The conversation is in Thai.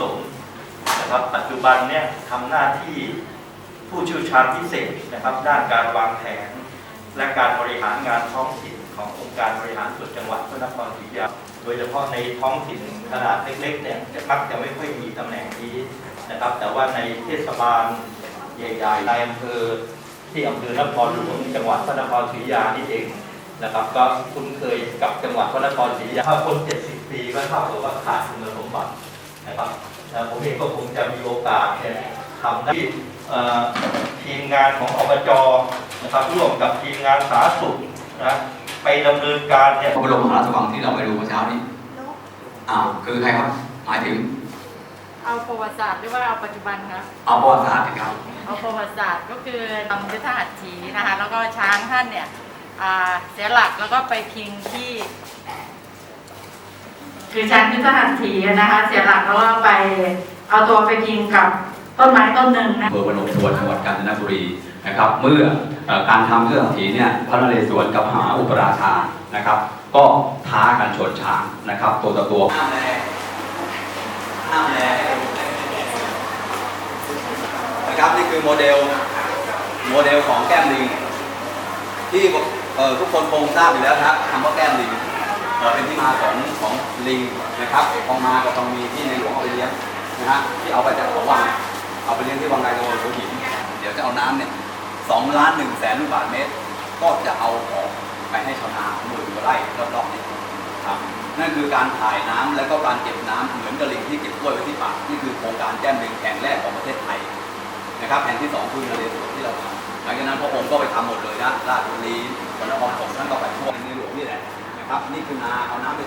สมนะครับ ปัจจุบันเนี่ยทำหน้าที่ผู้เชี่ยวชาญพิเศษนะครับ ด้านการวางแผน และการบริหารงานท้องถิ่นขององค์การบริหารส่วนจังหวัดพระนครศรีอยุธยาโดยเฉพาะในท้องถิ่นขนาดเล็กๆเนี่ยจะมักจะไม่ค่อยมีตำแหน่งนี้นะครับ แต่ว่าในเทศบาลใหญ่ๆในอำเภอที่อำเภอนครหลวงจังหวัดพระนครศรีอยุธยานี่เองนะครับ ก็คุ้นเคยกับจังหวัดพระนครศรีอยุธยาถ้าคน70 ปีก็เท่ากับว่าขาดคุณสมบัติ นะครับแล้วผมเองก็คงจะมีโอกาสเนี่ยทำหน้าที่เอ่อทีมงานของอบจนะครับร่วมกับทีมงานสาธารณสุขนะไปดำเนินการเนี่ยพระบรมมหาราชวังที่เราไปดูเมื่อเช้านี้อ้าวคือใครครับหมายถึง เอาประวัติศาสตร์หรือว่าเอาปัจจุบันครับเอาประวัติศาสตร์นะครับเอาประวัติศาสตร์ก็คือทำยุทธหัตถีนะคะแล้วก็ช้างท่านเนี่ยอ่าเสียหลักแล้วก็ไปพิงที่ คือช้างยุทธหัตถีนะคะ เสียหลักแล้วก็ไปเอาตัวไปพิงกับต้นไม้ต้นหนึ่งนะอำเภอพนมทวนจังหวัดกาญจนบุรีนะครับ เมื่อเอ่อการทำเรื่องถีเนี่ยพระนเรศวรกับมหาอุปราชานะครับ ก็ท้ากันชนช้างนะครับ ตัวต่อตัวห้ามแลห้ามแลนะครับนี่คือโมเดลโมเดลของแก้มลิงที่เอ่อทุกคนคงทราบอยู่แล้วนะครับคำว่าแก้มลิง เป็นที่มาของของลิงนะครับทองมากับทองมีที่ในหลวงเอาไปเลี้ยงนะฮะที่เอาไปจากเขาวังเอาไปเลี้ยงที่วังไกลกังวลหัวหินเดี๋ยวจะเอาน้ำเนี่ยสองล้านหนึ่งแสนลูกบาศก์เมตร ก็จะเอาออกไปให้ชาวนาหมื่นกว่าไร่รอบๆนี้ครับนั่นคือการถ่ายน้ำและก็การเก็บน้ำเหมือนกับลิงที่เก็บกล้วยไว้ที่ปากนี่คือโครงการแก้มลิงแห่งแรกของประเทศไทยนะครับแห่งที่สองคือนเรศวรที่เราทำหลังจากนั้นพระองค์ก็ไปทำหมดเลยนะราชบุรี ครับนี่คือนาเอาน้ำไป